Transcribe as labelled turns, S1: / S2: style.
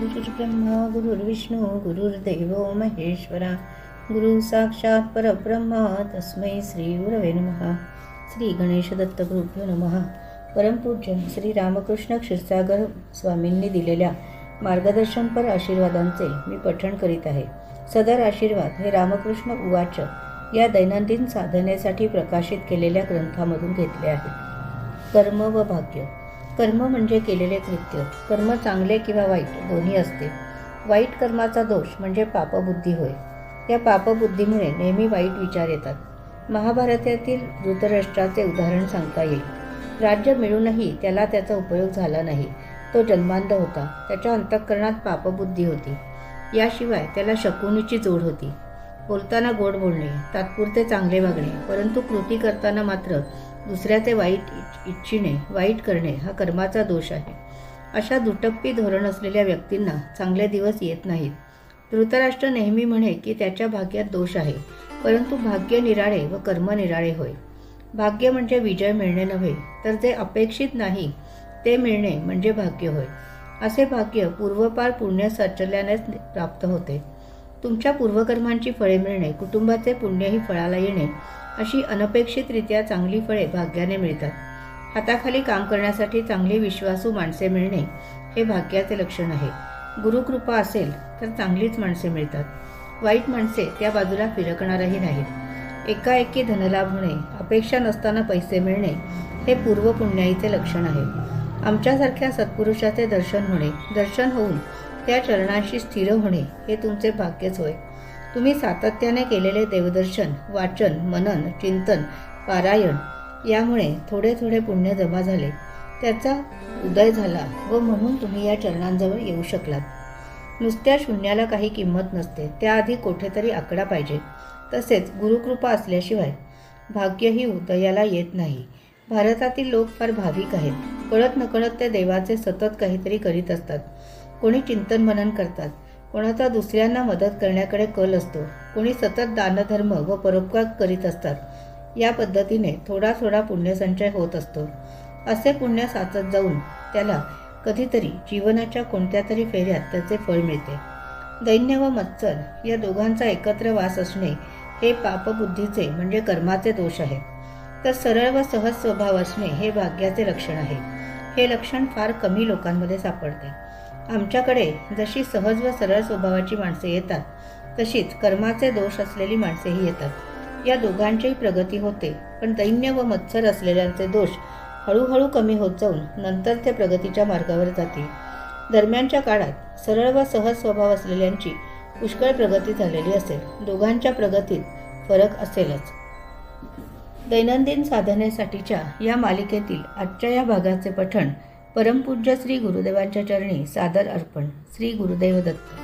S1: गुरुर्ब्रह्मा गुरुर्विष्णू गुरुर्देव महेश्वरा गुरु साक्षात परब्रह्मा तस्मै श्री गुरवे नमहा श्री गणेश दत्त गुरुभ्यो नमः. परमपूज्य श्री रामकृष्ण क्षीरसागर स्वामींनी दिलेल्या मार्गदर्शनपर आशीर्वादांचे मी पठण करीत आहे. सदर आशीर्वाद हे रामकृष्ण उवाच या दैनंदिन साधनेसाठी प्रकाशित केलेल्या ग्रंथामधून घेतले आहे. कर्म व भाग्य. कर्म म्हणजे केलेले कृत्य. कर्म चांगले किंवा वाईट दोन्ही असते. वाईट कर्माचा दोष म्हणजे पापबुद्धी होय. या पापबुद्धीमुळे नेहमी वाईट विचार येतात. महाभारतातील धृतराष्ट्राचे उदाहरण सांगता येईल. राज्य मिळूनही त्याला त्याचा उपयोग झाला नाही. तो जन्मांध होता. त्याच्या अंतःकरणात पापबुद्धी होती. याशिवाय त्याला शकुनीची जोड होती. बोलताना गोड बोलणे तात्पुरते चांगले वागणे परंतु कृती करताना मात्र दुसऱ्याचे वाईट इच्छिणे वाईट करणे हा कर्माचा दोष आहे. अशा दुटप्पी धोरण असलेल्या व्यक्तींना चांगले दिवस येत नाहीत. धृतराष्ट्र नेहमी म्हणे की त्याच्या भाग्यात दोष आहे परंतु भाग्य निराळे व कर्म निराळे होय. भाग्य म्हणजे विजय मिळणे नव्हे तर जे अपेक्षित नाही ते मिळणे म्हणजे भाग्य होय. असे भाग्य पूर्वपार पुण्य साचल्यानेच प्राप्त होते. तुमच्या पूर्वकर्मांची फळे मिळणे कुटुंबाचे पुण्यही फळाला येणे अशी अनपेक्षितरित्या चांगली फळे भाग्याने मिळतात. हाताखाली काम करण्यासाठी चांगली विश्वासू माणसे मिळणे हे भाग्याचे लक्षण आहे. गुरुकृपा असेल तर चांगलीच माणसे मिळतात. वाईट माणसे त्या बाजूला फिरकणारही नाहीत. एकाएकी धनलाभ होणे अपेक्षा नसताना पैसे मिळणे हे पूर्व पुण्याईचे लक्षण आहे. आमच्यासारख्या सत्पुरुषाचे दर्शन होणे दर्शन होऊन त्या चरणांशी स्थिर होणे हे तुमचे भाग्यच होय. तुम्ही सातत्याने केलेले देवदर्शन वाचन मनन चिंतन पारायण यामुळे थोडे थोडे पुण्य जमा झाले. त्याचा उदय झाला व म्हणून तुम्ही या चरणांजवळ येऊ शकलात. नुसत्या शून्याला काही किंमत नसते. त्याआधी कोठेतरी आकडा पाहिजे. तसेच गुरुकृपा असल्याशिवाय भाग्यही उदयाला येत नाही. भारतातील लोक फार भाविक आहेत. कळत नकळत ते देवाचे सतत काहीतरी करीत असतात. कोणी चिंतन मनन करतात. कोणाचा दुसऱ्यांना मदत करण्याकडे कल असतो. कोणी सतत दानधर्म व परोपकार करीत असतात. या पद्धतीने थोडा थोडा पुण्यसंचय होत असतो. असे पुण्य साचत जाऊन त्याला कधीतरी जीवनाच्या कोणत्या तरी फेऱ्यात त्याचे फळ मिळते. दैन्य व मत्सर या दोघांचा एकत्र वास असणे हे पापबुद्धीचे म्हणजे कर्माचे दोष आहे. तर सरळ व सहज स्वभाव असणे हे भाग्याचे लक्षण आहे. हे लक्षण फार कमी लोकांमध्ये सापडते. आमच्याकडे जशी सहज व सरळ स्वभावाची माणसे येतात तशीच कर्माचे दोष असलेली माणसेही येतात. या दोघांचीही प्रगती होते पण दैन्य व मत्सर असलेल्यांचे दोष हळूहळू कमी होत जाऊन नंतर ते प्रगतीच्या मार्गावर जातील. दरम्यानच्या काळात सरळ व सहज स्वभाव असलेल्यांची पुष्कळ प्रगती झालेली असेल. दोघांच्या प्रगतीत फरक असेलच. दैनंदिन साधनेसाठीच्या या मालिकेतील आजच्या या भागाचे पठण परमपूज्य श्री गुरुदेवांच्या चरणी सादर अर्पण श्री गुरुदेव दत्त.